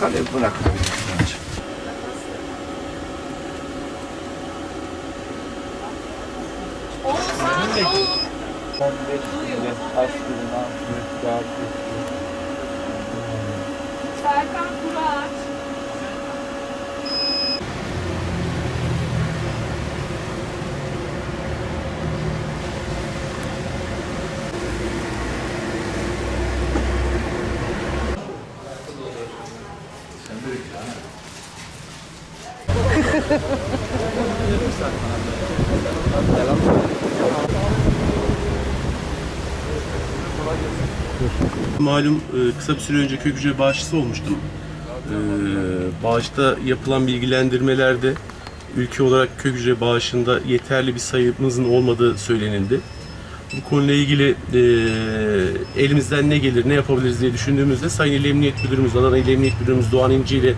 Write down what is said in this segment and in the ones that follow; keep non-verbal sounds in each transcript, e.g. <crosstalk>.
Kalemi bırakabilirsin önce. Serkan Kuraç. <laughs> Malum e, kısa bir süre önce kök hücre bağışçısı olmuştum. E, Bağışta yapılan bilgilendirmelerde ülke olarak kök bağışında yeterli bir sayımızın olmadığı söylenildi. Bu konuyla ilgili e, elimizden ne gelir, ne yapabiliriz diye düşündüğümüzde Sayın İl Emniyet Müdürümüz, Adana İl Emniyet Müdürümüz Doğan İnci ile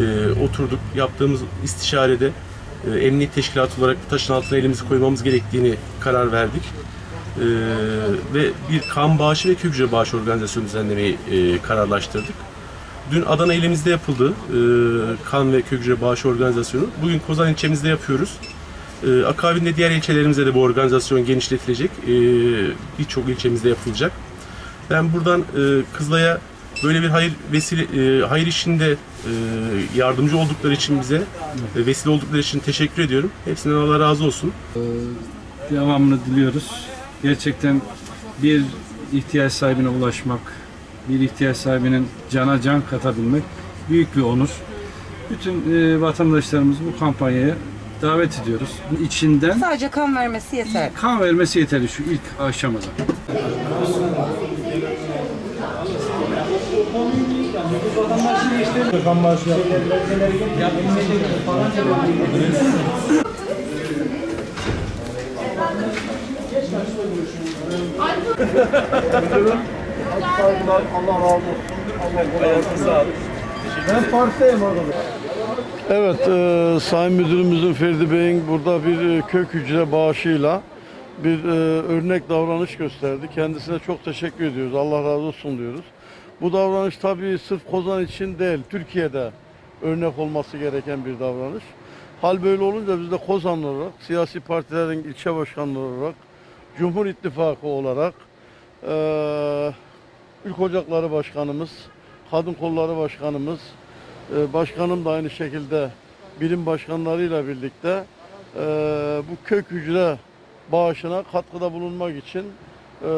e, oturduk. Yaptığımız istişarede e, emniyet teşkilatı olarak bu taşın altına elimizi koymamız gerektiğini karar verdik. Ee, ve bir kan bağışı ve kök hücre bağışı organizasyonu düzenlemeyi e, kararlaştırdık. Dün Adana ilimizde yapıldı e, kan ve kök hücre bağışı organizasyonu. Bugün Kozan ilçemizde yapıyoruz. E, akabinde diğer ilçelerimize de bu organizasyon genişletilecek. E, Birçok ilçemizde yapılacak. Ben buradan e, Kızılay'a böyle bir hayır vesile e, hayır işinde e, yardımcı oldukları için bize e, vesile oldukları için teşekkür ediyorum. Hepsinden Allah razı olsun. devamını diliyoruz. Gerçekten bir ihtiyaç sahibine ulaşmak, bir ihtiyaç sahibinin cana can katabilmek büyük bir onur. Bütün vatandaşlarımızı bu kampanyaya davet ediyoruz. İçinden Sadece kan vermesi yeter. kan vermesi yeterli şu ilk aşamada. Evet, e, Sayın Müdürümüzün Ferdi Bey'in burada bir e, kök hücre bağışıyla bir e, örnek davranış gösterdi. Kendisine çok teşekkür ediyoruz. Allah razı olsun diyoruz. Bu davranış tabii sırf Kozan için değil, Türkiye'de örnek olması gereken bir davranış. Hal böyle olunca biz de Kozanlı olarak, siyasi partilerin ilçe başkanları olarak, Cumhur İttifakı olarak, e, Ülk Ocakları Başkanımız, Kadın Kolları Başkanımız, ee, Başkanım da aynı şekilde bilim başkanlarıyla birlikte e, bu kök hücre bağışına katkıda bulunmak için e,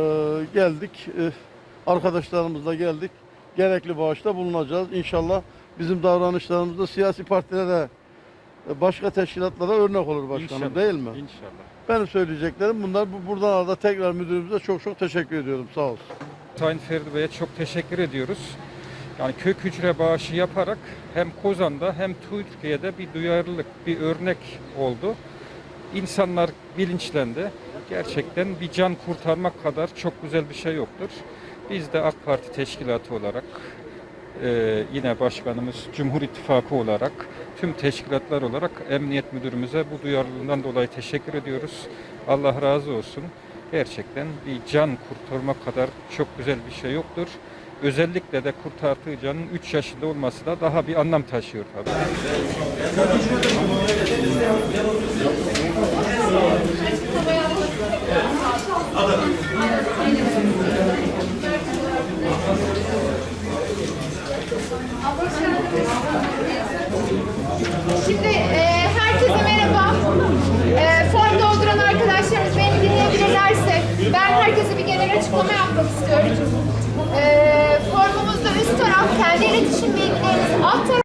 geldik. E, Arkadaşlarımızla geldik. Gerekli bağışta bulunacağız. İnşallah bizim davranışlarımızda siyasi partilere, e, başka teşkilatlara örnek olur başkanım değil mi? İnşallah. Benim söyleyeceklerim bunlar. Bu buradan arada tekrar müdürümüze çok çok teşekkür ediyorum. Sağ olsun. Sayın Ferdi Bey'e çok teşekkür ediyoruz. Yani kök hücre bağışı yaparak hem Kozan'da hem Türkiye'de bir duyarlılık, bir örnek oldu. İnsanlar bilinçlendi. Gerçekten bir can kurtarmak kadar çok güzel bir şey yoktur. Biz de AK Parti teşkilatı olarak e, yine başkanımız Cumhur İttifakı olarak tüm teşkilatlar olarak Emniyet Müdürümüze bu duyarlılığından dolayı teşekkür ediyoruz. Allah razı olsun. Gerçekten bir can kurtarmak kadar çok güzel bir şey yoktur. Özellikle de kurtardığı canın 3 yaşında olması da daha bir anlam taşıyor tabii. Şimdi e, herkese merhaba. E, form dolduran arkadaşlarımız beni dinleyebilirlerse ben herkese bir genel açıklama yapmak istiyorum. E,